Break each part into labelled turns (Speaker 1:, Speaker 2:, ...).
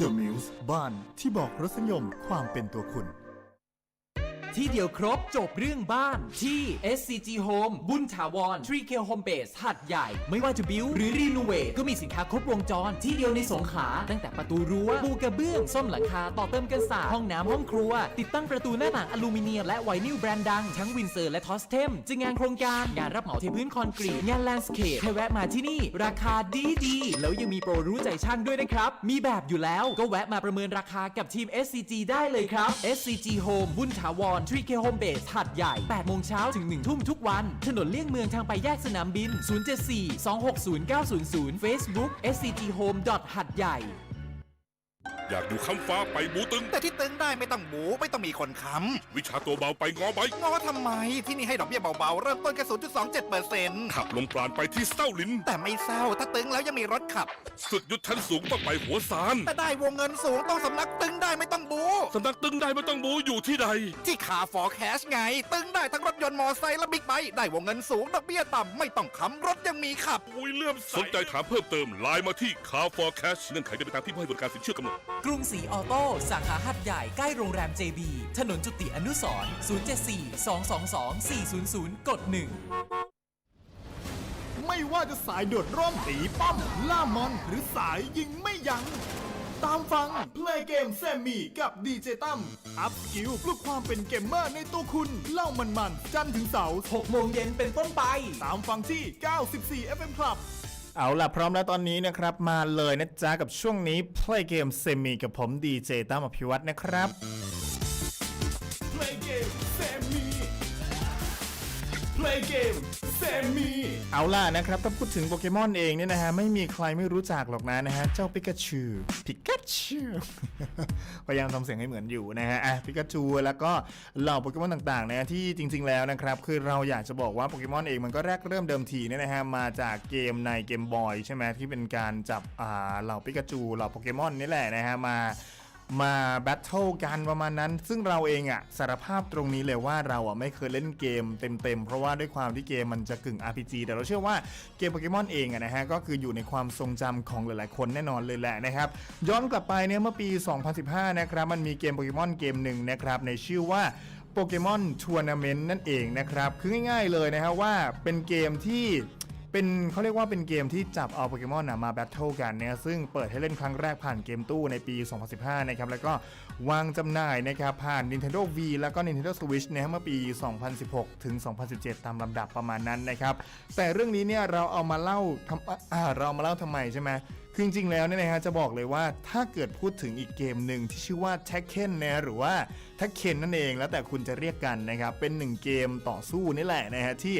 Speaker 1: The Muse บ้านที่บอกรสนิยมความเป็นตัวคุณ
Speaker 2: ที่เดียวครบจบเรื่องบ้านที่ SCG Home บุญถาวร 3K Home Base หัดใหญ่ ไม่ว่าจะบิวหรือรีโนเวทก็มีสินค้าครบวงจร ที่เดียวในสงขลาตั้งแต่ประตูรั้วปูกระเบื้องส้มหลังคา ต่อเติมกันศาสตร์ห้องน้ำห้องครัว ติดตั้งประตูหน้าต่างอลูมิเนียมและไวนิลแบรนด์ดัง ทั้งวินเซอร์และทอสเทมจะงงานโครงการ งานรับเหมาเทพื้นคอนกรีตงานแลนด์สเคปให้แวะมาที่นี่ ราคาดีดีแล้วยังมีโปรรู้ใจช่างด้วยนะครับมีแบบอยู่แล้วก็แวะมาประเมินราคากับทีม SCG ได้เลยครับ SCG Home บุญถาวร 3K Home Base หัดใหญ่ 8 โมงเช้าถึง 1 ทุ่มทุกวัน ถนนเลี่ยงเมืองทางไปแยกสนามบิน 074 260 900 Facebook SCG Home หัดใหญ่
Speaker 3: อยากดูคำฟ้าไปบูตึง
Speaker 4: แต่ที่ตึงได้ไม่ต้องหมูไม่ต้องมีคนค้
Speaker 3: วิชาตัวเบาไปงอใบำ
Speaker 4: งอทำไมที่นี่ให้ดอกเบี้ยเบาๆ เริ่มต้นแค่0.27เปอร์เซ็นต์
Speaker 3: ขับลงปราณไปที่เศร้าลิน
Speaker 4: แต่ไม่เศร้าถ้าตึงแล้วยังมีรถขับ
Speaker 3: สุดยุทธชั้นสูงต้องไปหัวซาน
Speaker 4: แต่ได้วงเงินสูงต้องสำนักตึงได้ไม่ต้องบู
Speaker 3: สำนักตึงได้ไม่ต้องบูอยู่ที่ใด
Speaker 4: ที่ขาฟอร์แคชไง ตึงได้ทั้งรถยนต์มอไซค์และบิ๊กไบค์ได้วงเงินสูงดอกเบี้ยต่ำไม่ต้องค้ำรถยังมีขับ
Speaker 3: อุ้ยเลื่อมสนใจถามเพิ่มเติมไลน์มาที่ Car for Cash เงื่อนไขเป็นไปตามที่ผู้ให้บริการสินเชื่อกำหนด
Speaker 2: กรุงศรีออโต้สาขาหัดใหญ่ใกล้โรงแรม JB ถนนจุติอนุสรณ์074 222 400 กด 1
Speaker 1: ไม่ว่าจะสายโดดร่มตีป้อม ล่ามอนหรือสายยิงไม่ยัง้งตามฟัง Play Game แซมมี่กับดีเจตั้มอัพสกิลปลุกความเป็นเกมเมอร์ในตัวคุณ เล่ามันมันๆจันทร์ถึงเสาร์
Speaker 2: 6โมงเย็นเป็นต้นไป
Speaker 1: ตามฟังที่ 94 FM Club เอาล่ะ พร้อมแล้วตอนนี้นะครับ มาเลยนะจ๊ะ กับช่วงนี้ Play Game Semi กับผมดีเจตั้มอภิวัตนะครับ Play Game Semi Play Game Semi เอาล่ะนะครับ ถ้าพูดถึงโปเกมอนเองเนี่ยนะฮะ ไม่มีใครไม่รู้จักหรอกนะนะฮะ เจ้าปิกาชูปิกาชูพยายามทำเสียงให้เหมือนอยู่นะฮะอะปิกาชูแล้วก็เหล่าโปเกมอนต่างๆนะที่จริง ๆ แล้วนะครับ คือเราอยากจะบอกว่าโปเกมอนเองมันก็แรกเริ่มเดิมทีเนี่ยนะฮะ มาจากเกมในเกมบอยใช่ไหมที่เป็นการจับอ่าเหล่าปิกาจูเหล่าโปเกมอนนี่แหละนะฮะมา มาแบทเทิลกันประมาณนั้น ซึ่งเราเองอะสารภาพตรงนี้เลยว่าเราอะไม่เคยเล่นเกมเต็มๆ เพราะว่าด้วยความที่เกมมันจะกึ่ง RPG แต่เราเชื่อว่าเกมโปเกมอนเองอะนะฮะก็คืออยู่ในความทรงจำของหลายๆ คนแน่นอนเลยแหละนะครับ ย้อนกลับไปเนี่ยเมื่อปี 2015 นะครับมันมีเกมโปเกมอนเกมหนึ่งนะครับในชื่อว่าโปเกมอนทัวร์นาเมนต์นั่นเองนะครับ คือง่ายๆเลยนะฮะว่าเป็นเกมที่ เป็นเขาเรียกว่าเป็นเกมที่จับเอาโปเกมอนนะมาแบทเทิลกันเนี่ยซึ่งเปิดให้เล่นครั้งแรกผ่านเกมตู้ในปี 2015 นะครับ แล้วก็วางจำหน่ายนะครับผ่าน Nintendo V แล้วก็ Nintendo Switch นะฮะเมื่อปี 2016 ถึง 2017 ตามลำดับประมาณนั้นนะครับ แต่เรื่องนี้เนี่ยเราเอามาเล่าทำเราเอามาเล่าทำไมใช่ไหม คือจริงๆแล้วเนี่ยนะฮะจะบอกเลยว่าถ้าเกิดพูดถึงอีกเกมหนึ่งที่ชื่อว่าแท็กเคนนะหรือว่าแท็กเคนนั่นเองแล้วแต่คุณจะเรียกกันนะครับเป็นหนึ่งเกมต่อสู้นี่แหละนะฮะที่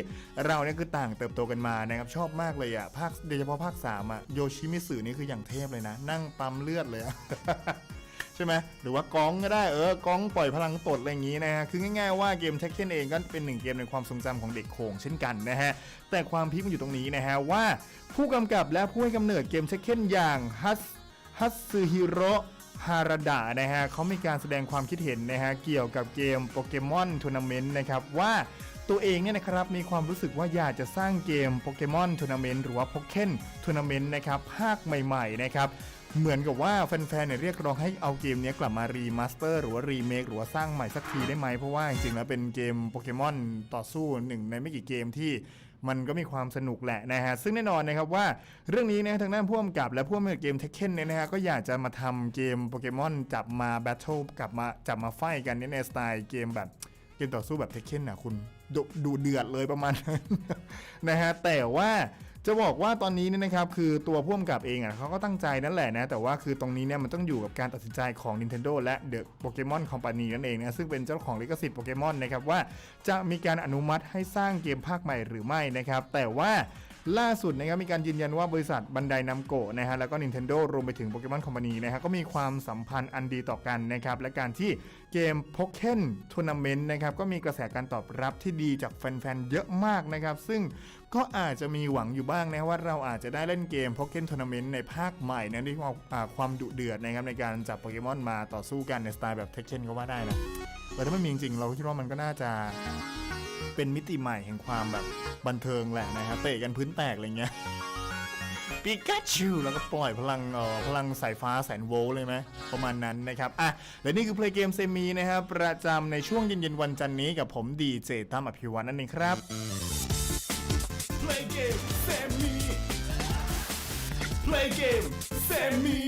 Speaker 1: เราเนี่ยคือต่างเติบโตกันมานะครับชอบมากเลยอะภาคโดยเฉพาะภาค3อะโยชิมิสึนี่คืออย่างเทพเลยนะ นั่งปั๊มเลือดเลยอะ ใช่ไหมหรือว่ากองก็ได้เออกองปล่อยพลังตดอะไรอย่างนี้นะฮะคือง่ายๆว่าเกมแท็กเช่นเองก็เป็นหนึ่งเกมในความทรงจำของเด็กโขงเช่นกันนะฮะแต่ความพีคมันอยู่ตรงนี้นะฮะว่าผู้กำกับและผู้ให้กำเนิดเกมแท็กเช่นอย่างฮัสฮัตสึฮิโร ฮาราดะนะฮะเขามีการแสดงความคิดเห็นนะฮะเกี่ยวกับเกมโปเกมอนทัวร์นาเมนต์นะครับว่าตัวเองเนี่ยนะครับมีความรู้สึกว่าอยากจะสร้างเกมโปเกมอนทัวร์นาเมนต์หรือว่าโปเกนทัวร์นาเมนต์นะครับภาคใหม่ๆนะครับเหมือนกับว่าแฟนๆเนี่ยเรียกร้องให้เอาเกมนี้กลับมารีมาสเตอร์หรือว่ารีเมคหรือว่าสร้างใหม่สักทีได้ไหมเพราะว่าจริงๆแล้วเป็นเกมโปเกมอนต่อสู้หนึ่งในไม่กี่เกมที่ มันก็มีความสนุกแหละนะฮะซึ่งแน่นอนนะครับว่าเรื่องนี้นะทางด้านพ่วงกับและพ่วงกับเกมเทคเ e นเนี่ยนะฮะก็อยากจะมาทำเกมโปเกมอนจับมาแบทเทิลกลับมาจับมาไฟกันเนี่ยในสไตล์เกมแบบเกมต่อสู้แบบเทคเ e นนะคุณดดูเดือดเลยประมาณนั้นนะฮะแต่ว่า จะบอกว่าตอนนี้เนี่ยนะครับคือตัวพ่วงกับเองอะเขาก็ตั้งใจนั่นแหละนะแต่ว่าคือตรงนี้เนี่ยมันต้องอยู่กับการตัดสินใจของ Nintendo และ The Pokemon Company นั่นเองนะซึ่งเป็นเจ้าของลิขสิทธิ์โปเกมอนนะครับว่าจะมีการอนุมัติให้สร้างเกมภาคใหม่หรือไม่นะครับแต่ว่า ล่าสุดนะครับมีการยืนยันว่าบริษัทบันไดนำโกะนะฮะแล้วก็ Nintendo รวมไปถึง Pokemon Company นะฮะก็มีความสัมพันธ์อันดีต่อกันนะครับและการที่เกม Pokken Tournament นะครับก็มีกระแสการตอบรับที่ดีจากแฟนๆ เยอะมากนะครับซึ่งก็อาจจะมีหวังอยู่บ้างนะว่าเราอาจจะได้เล่นเกม Pokken Tournament ในภาคใหม่นะที่ความความดุเดือดนะครับในการจับโปเกมอนมาต่อสู้กันในสไตล์แบบ Tekken ก็ว่าได้นะแต่ถ้าไม่มีจริงเราก็คิดว่ามันก็น่าจะ เป็นมิติใหม่แห่งความแบบบันเทิงแหละนะฮะเตะกันพื้นแตกอะไรเงี้ยปิกาชูแล้วก็ปล่อยพลังเอ่อพลังสายฟ้าแสนโวลต์เลยไหมประมาณนั้นนะครับอะและนี่คือเพลงเกมเซมีนะครับประจำในช่วงเย็นๆวันจันนี้กับผมดีเจตั้มอภิวัตนั่นเองครับ Play game Sammy Play game Sammy